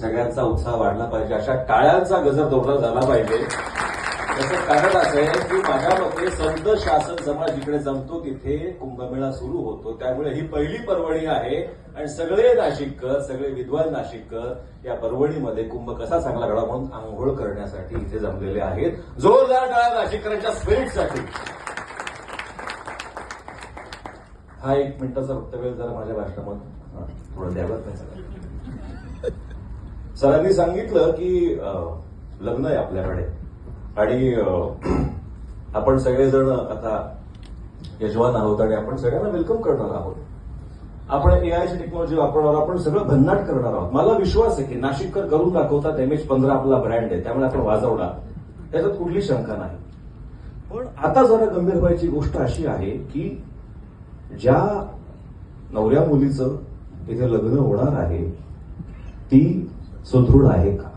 सगळ्यांचा उत्साह वाढला पाहिजे. अशा टाळ्यांचा गजर दौरा झाला पाहिजे. त्याचं कारण असं आहे की माझ्या मते संत शासन समाज जिकडे जमतो तिथे कुंभमेळा सुरू होतो. त्यामुळे ही पहिली पर्वणी आहे आणि सगळे नाशिककर सगळे विद्वान नाशिककर या पर्वणीमध्ये कुंभ कसा चांगला घडा म्हणून आंघोळ करण्यासाठी इथे जमलेले आहेत. जोरदार टाळ्या नाशिककरांच्या स्पिरिटसाठी हा एक मिनिटाचा फक्त वेळ जरा माझ्या भाषणामध्ये. थोडं द्यावं नाही सगळं सरांनी सांगितलं की लग्न आहे आपल्याकडे. आणि आपण सगळेजण आता यजमान आहोत आणि आपण सगळ्यांना वेलकम करणार आहोत. आपण एआयची टेक्नॉलॉजी वापरणार आपण सगळं भन्नाट करणार आहोत. मला विश्वास आहे की नाशिककर करून दाखवतात एम एच पंधरा आपला ब्रँड आहे त्यामुळे आपण वाजवणार. त्याच्यात कुठली शंका नाही. पण आता जरा गंभीर व्हायची गोष्ट अशी आहे की ज्या नवऱ्या मुलीचं इथे लग्न होणार आहे ती सुदृढ आहे का?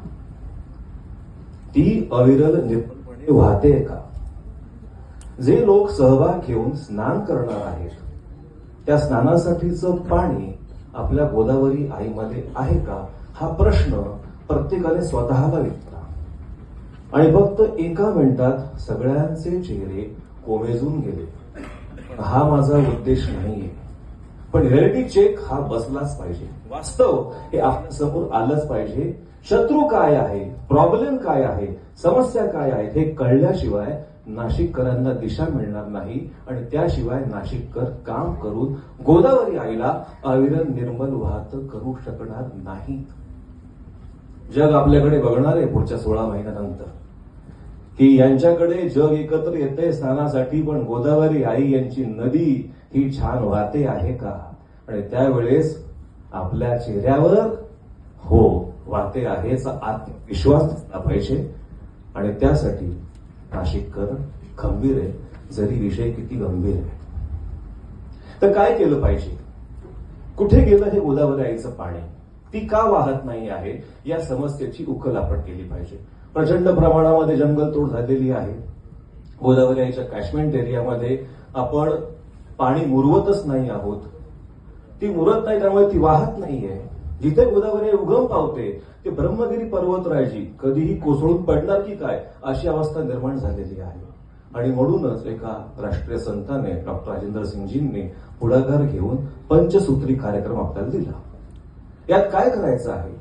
ती अविरल निर्मलपणे वाहते का? जे लोक सहभाग घेऊन स्नान करणार आहेत त्या स्नानासाठीचं पाणी आपल्या गोदावरी आईमध्ये आहे का? हा प्रश्न प्रत्येकाने स्वतःला विचारा. आणि फक्त एका मिनिटात सगळ्यांचे चेहरे कोमेजून गेले. हा माझा उद्देश नाहीये. पण रिअलिटी चेक हा बसलाच पाहिजे. वास्तव हे आपल्यासमोर आलंच पाहिजे. शत्रू काय आहे? प्रॉब्लेम काय आहे? समस्या काय आहेत हे कळल्याशिवाय नाशिककरांना दिशा मिळणार नाही आणि त्याशिवाय नाशिककर काम करून गोदावरी आईला अविरल निर्मल वाहत करू शकणार नाही जग आपल्याकडे बघणार आहे पुढच्या सोळा महिन्यानंतर. की यांच्याकडे जग एकत्र येते स्नानासाठी पण गोदावरी आई यांची नदी ही छान वाहते आहे का? आणि त्यावेळेस आपल्या चेहऱ्यावर हो वाहते आहेच आत्मविश्वास असला पाहिजे. आणि त्यासाठी नाशिककर खंबीर आहे जरी विषय किती गंभीर आहे तर काय केलं पाहिजे? कुठे गेलं हे गोदावरी आईचं पाणी? ती का वाहत नाही आहे? या समस्येची उकल आपण केली पाहिजे. प्रचंड प्रमाणामध्ये जंगलतोड झालेली आहे. गोदावरी आईच्या कॅशमेंट एरियामध्ये आपण पाणी मुरवतच नाही आहोत. ती मुरत नाही त्यामुळे ती वाहत नाहीये. जिथे गोदावरी उगम पावते. ते ब्रह्मगिरी पर्वतराजी कधीही कोसळून पडणार की काय अशी अवस्था निर्माण झालेली आहे. आणि म्हणूनच एका राष्ट्रीय संताने डॉक्टर राजेंद्र सिंगजींनी पुढाकार घेऊन पंचसूत्री कार्यक्रम आपल्याला दिला. यात काय करायचं आहे?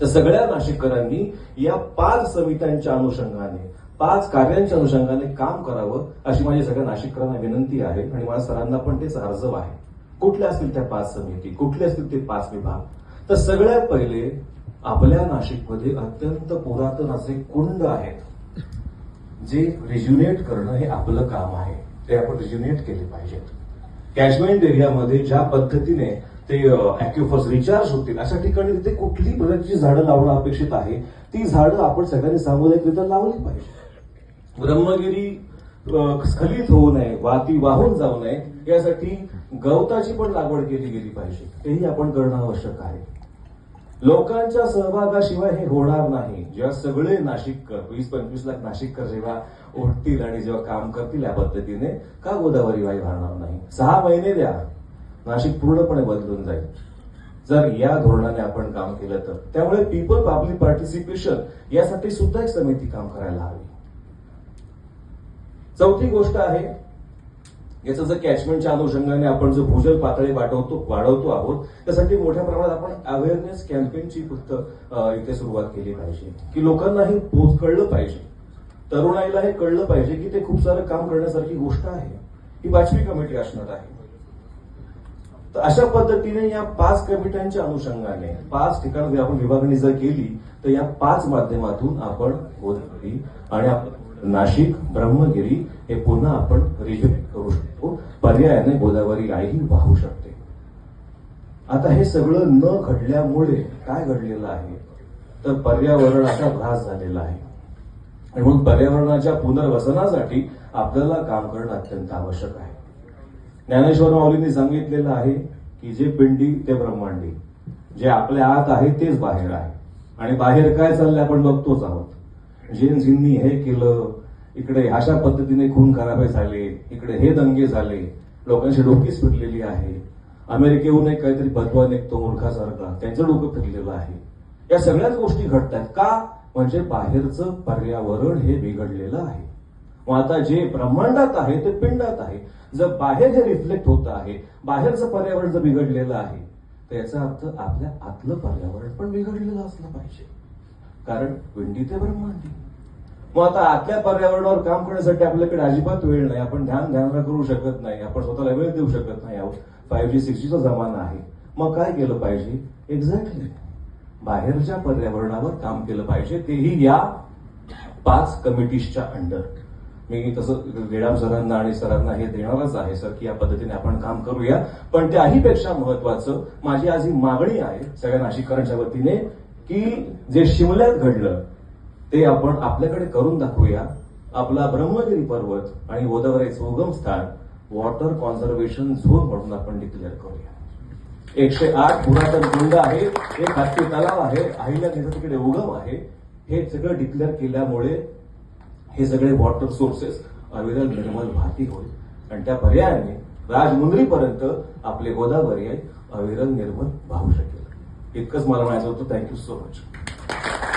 तर सगळ्या नाशिककरांनी या पाच समित्यांच्या अनुषंगाने पाच कार्यांच्या अनुषंगाने काम करावं अशी माझी सगळ्या नाशिककरांना विनंती आहे आणि माझ्या सरांना पण तेच अर्जव आहे. कुठल्या असतील त्या पाच समिती कुठले असतील ते पाच विभाग? तर सगळ्यात पहिले आपल्या नाशिकमध्ये अत्यंत पुरातन असे कुंड आहेत. जे रिज्युनेट करणं हे आपलं काम आहे. ते आपण रिज्युनेट केले पाहिजेत. कॅशमेंट एरियामध्ये ज्या पद्धतीने ते अॅक्युफर्स रिचार्ज होतील अशा ठिकाणी तिथे कुठली प्रकारची झाडं लावणं अपेक्षित आहे. ती झाडं आपण सगळ्यांनी सामुदायिकरित्या लावली पाहिजे. ब्रह्मगिरी स्खलित होऊ नये वाती वाहून जाऊ नये यासाठी गवताची पण लागवड केली गेली पाहिजे. तेही आपण करणं आवश्यक आहे. लोकांच्या सहभागाशिवाय हे होणार नाही. जेव्हा सगळे नाशिककर वीस पंचवीस लाख नाशिककर जेव्हा उठतील आणि जेव्हा काम करतील या पद्धतीने का गोदावरी वाई वाहणार नाही? सहा महिने द्या. नाशिक पूर्णपणे बदलून जाईल. जर या धोरणाने आपण काम केलं तर. त्यामुळे पीपल पब्लिक पार्टिसिपेशन यासाठी सुद्धा एक समिती काम करायला हवी. चौथी गोष्ट आहे याचं जर कॅचमेंटच्या अनुषंगाने आपण जो भूजल पातळी वाढवतो वाढवतो आहोत त्यासाठी मोठ्या प्रमाणात आपण अवेअरनेस कॅम्पेनची फक्त इथे सुरुवात केली पाहिजे. की लोकांना हे पोच कळलं पाहिजे. तरुणाईला हे कळलं पाहिजे की ते खूप सारं काम करण्यासारखी गोष्ट आहे. ही पाचवी कमिटी असणार आहे. तर अशा पद्धतीने या पाच कमिट्यांच्या अनुषंगाने पाच ठिकाणी आपण विभागणी जर केली तर या पाच माध्यमातून आपण गोदावरी आणि आपण नाशिक ब्रह्मगिरी हे पुन्हा आपण रिज्युनेट करू शकतो. पर्यायाने गोदावरी आईही वाहू शकते. आता हे सगळं न घडल्यामुळे काय घडलेलं आहे? तर पर्यावरणाचा ऱ्हास झालेला आहे. आणि म्हणून पर्यावरणाच्या पुनर्वसनासाठी आपल्याला काम करणं अत्यंत आवश्यक आहे. ज्ञानेश्वर माऊलींनी सांगितलेलं आहे की जे पिंडी ते ब्रह्मांडी. जे आपल्या आत आहे तेच बाहेर आहे. आणि बाहेर काय चाललंय आपण बघतोच आहोत. जेन्सींनी हे केलं इकडे अशा पद्धतीने खून खराबे झाले इकडे हे दंगे झाले लोकांची डोकीच फिरलेली आहे. अमेरिकेहून एक काहीतरी बदवा निघतो मूर्खासारखा त्यांचं डोकं फिरलेलं आहे. या सगळ्याच गोष्टी घडतात का? म्हणजे बाहेरचं पर्यावरण हे बिघडलेलं आहे. मग आता जे ब्रह्मांडात आहे ते पिंडात आहे. जर बाहेर हे रिफ्लेक्ट होत आहे बाहेरचं पर्यावरण जर बिघडलेलं आहे त्याचा अर्थ आपल्या आतलं पर्यावरण पण बिघडलेलं असलं पाहिजे. कारण पिंडी ते ब्रह्मांडी. मग आता आतल्या पर्यावरणावर काम करण्यासाठी आपल्याकडे अजिबात वेळ नाही. आपण ध्यान ध्यान करू शकत नाही. आपण स्वतःला वेळ देऊ शकत नाही. आहोत फाईव्ह जी सिक्स जीचा जमाना आहे. मग काय केलं पाहिजे? एक्झॅक्टली बाहेरच्या पर्यावरणावर काम केलं पाहिजे. तेही या पाच कमिटीजच्या अंडर मी तसं रेडाम सरांना आणि सरांना हे देणारच आहे सर की या पद्धतीने आपण काम करूया. पण त्याहीपेक्षा महत्वाचं माझी आज ही मागणी आहे सगळ्या नाशिककरांच्या वतीने की जे शिमल्यात घडलं ते आपण आपल्याकडे करून दाखवूया. आपला ब्रह्मगिरी पर्वत आणि गोदावरीचं उगम स्थान वॉटर कॉन्झर्वेशन झोन म्हणून आपण डिक्लेअर करूया. एकशे आठ पुरातन कुंड आहे एक हत्ती तलाव आहे अहिल्या तिकडे उगम आहे. हे सगळं डिक्लेअर केल्यामुळे हे सगळे वॉटर सोर्सेस अविरल निर्मल भारती होईल. आणि त्या पर्यायाने राजमुंद्रीपर्यंत आपले गोदावरी आहे अविरल निर्मल वाहू शकेल. इतकंच मला म्हणायचं होतं. Thank you so much